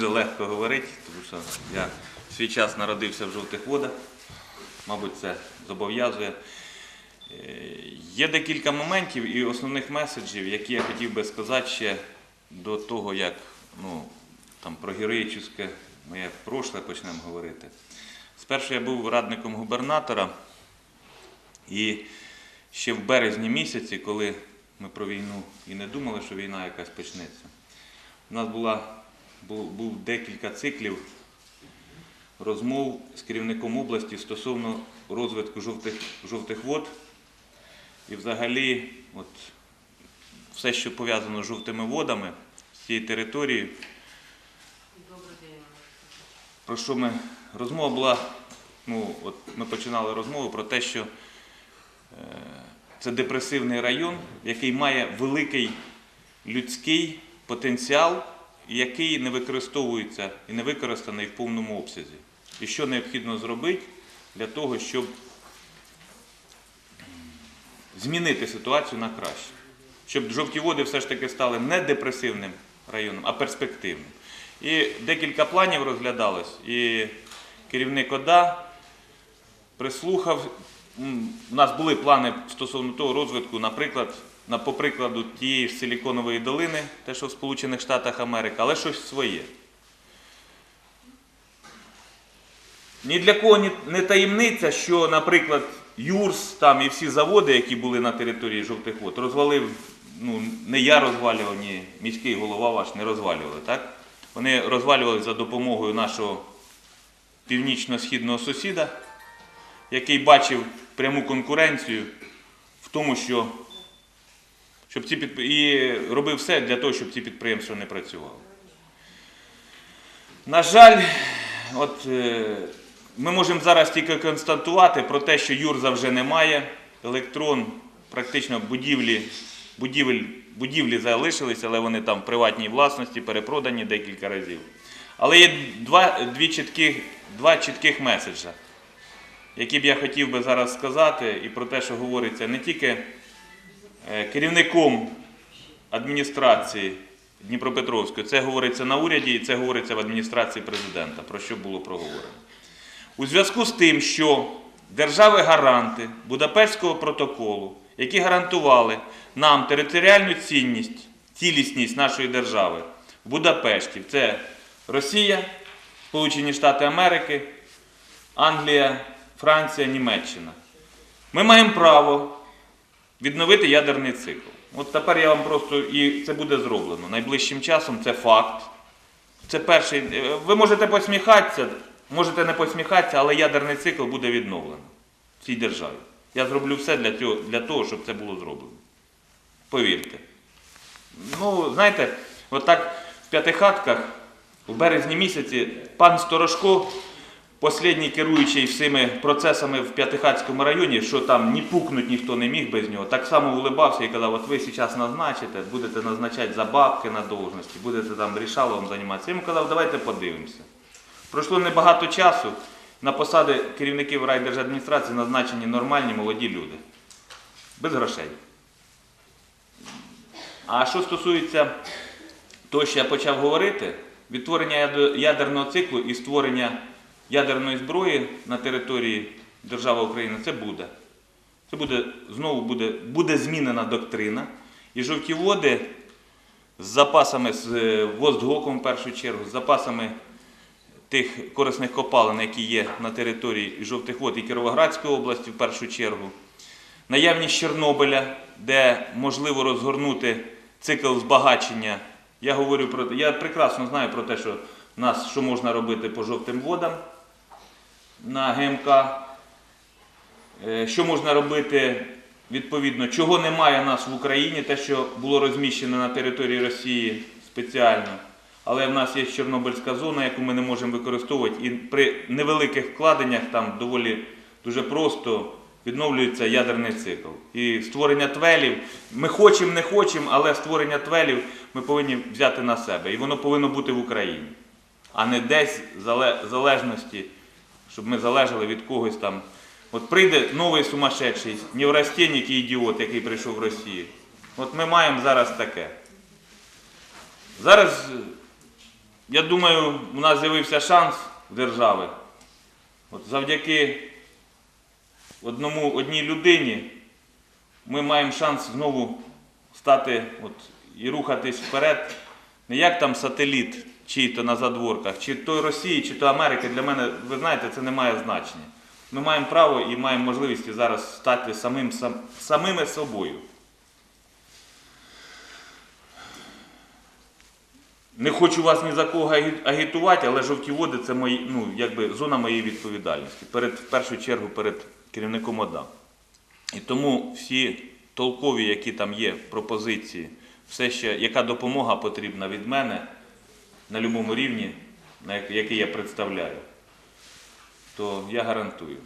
дуже легко говорити, тому що я свій час народився в жовтих водах. Мабуть, це зобов'язує. Е, Є декілька моментів і основних меседжів, які я хотів би сказати ще до того, як ну, там, про героїчне моє прошле почнемо говорити. Спершу я був радником губернатора, і ще в березні місяці, коли ми про війну і не думали, що війна якась почнеться, у нас була, був, декілька циклів розмов з керівником області стосовно розвитку жовтих, жовтих вод. І взагалі, от, все, що пов'язано з жовтими водами, з цією територією, про що ми розмова була, ну, от ми починали розмову про те, що е, це депресивний район, який має великий людський потенціал, який не використовується і не використаний в повному обсязі. І що необхідно зробити для того, щоб змінити ситуацію на краще. Щоб жовті води все ж таки стали не депресивним районом, а перспективним. І декілька планів розглядалось, і керівник ОДА прислухав. У нас були плани стосовно того розвитку, наприклад, на, по прикладу тієї ж Силіконової долини, те, що в Сполучених Штатах Америки, але щось своє. Ні для кого не таємниця, що, наприклад, Юрс там і всі заводи, які були на території жовтих вод, розвалив, ну не я розвалював, ні міський голова ваш не розвалювали, так? Вони розвалювали за допомогою нашого північно-східного сусіда, який бачив пряму конкуренцію в тому, що щоб ці підп... і робив все для того, щоб ці підприємства не працювали. На жаль, от е, ми можемо зараз тільки констатувати про те, що Юрза вже немає. Електрон, практично будівлі, будівель, будівлі залишилися, але вони там в приватній власності, перепродані декілька разів. Але є два, дві чітких, два чітких меседжа, які б я хотів би зараз сказати, і про те, що говориться не тільки е, керівником адміністрації Дніпропетровської, це говориться на уряді і це говориться в адміністрації президента, про що було проговорено. У зв'язку з тим, що держави-гаранти Будапештського протоколу, які гарантували нам територіальну цінність, цілісність нашої держави в Будапешті, це Росія, Сполучені Штати Америки, Англія, Франція, Німеччина. Ми маємо право відновити ядерний цикл. От тепер я вам просто і це буде зроблено найближчим часом, це факт. Це перший. е, Ви можете посміхатися, можете не посміхатися, але ядерний цикл буде відновлено в цій державі. Я зроблю все для, цього, для того, щоб це було зроблено. Повірте. Ну, знаєте, отак в п'ятихатках у березні місяці пан Сторожко, послідній керуючий всіми процесами в П'ятихатському районі, що там ні пукнуть ніхто не міг без нього, так само улибався і казав, от ви зараз назначите, будете назначати за бабки на должності, будете там рішалом займатися. Я йому казав, давайте подивимося. Пройшло небагато часу. На посади керівників райдержадміністрації назначені нормальні молоді люди. Без грошей. А що стосується того, що я почав говорити, відтворення ядерного циклу і створення ядерної зброї на території держави України це буде. Це буде знову буде, буде змінена доктрина. І жовті води з запасами, з е, Воздгоком в першу чергу, з запасами тих корисних копалин, які є на території жовтих вод і Кіровоградської області в першу чергу, наявність Чорнобиля, де можливо розгорнути цикл збагачення. Я говорю про я прекрасно знаю про те, що нас що можна робити по жовтим водам на ГМК, Е, що можна робити відповідно, чого немає у нас в Україні, те, що було розміщено на території Росії спеціально. Але в нас є Чорнобильська зона, яку ми не можемо використовувати, і при невеликих вкладеннях там доволі дуже просто відновлюється ядерний цикл. І створення твелів, ми хочемо, не хочемо, але створення твелів ми повинні взяти на себе. І воно повинно бути в Україні, а не десь в залежності, щоб ми залежали від когось там. От прийде новий сумасшедший, неврастенник і ідіот, який прийшов в Росію. От ми маємо зараз таке. Зараз я думаю, у нас з'явився шанс держави. От завдяки одному, одній людині ми маємо шанс знову стати от, і рухатись вперед. Не як там сателіт, чий-то на задворках, чи то Росії, чи то Америки, для мене, ви знаєте, це не має значення. Ми маємо право і маємо можливість зараз стати самим, сам, самими собою. Не хочу вас ні за кого агітувати, але жовті води це мої, ну, якби, зона моєї відповідальності. Перед, в першу чергу перед керівником ОДА. І тому всі толкові, які там є пропозиції, все ще, яка допомога потрібна від мене на будь-якому рівні, який я представляю, то я гарантую.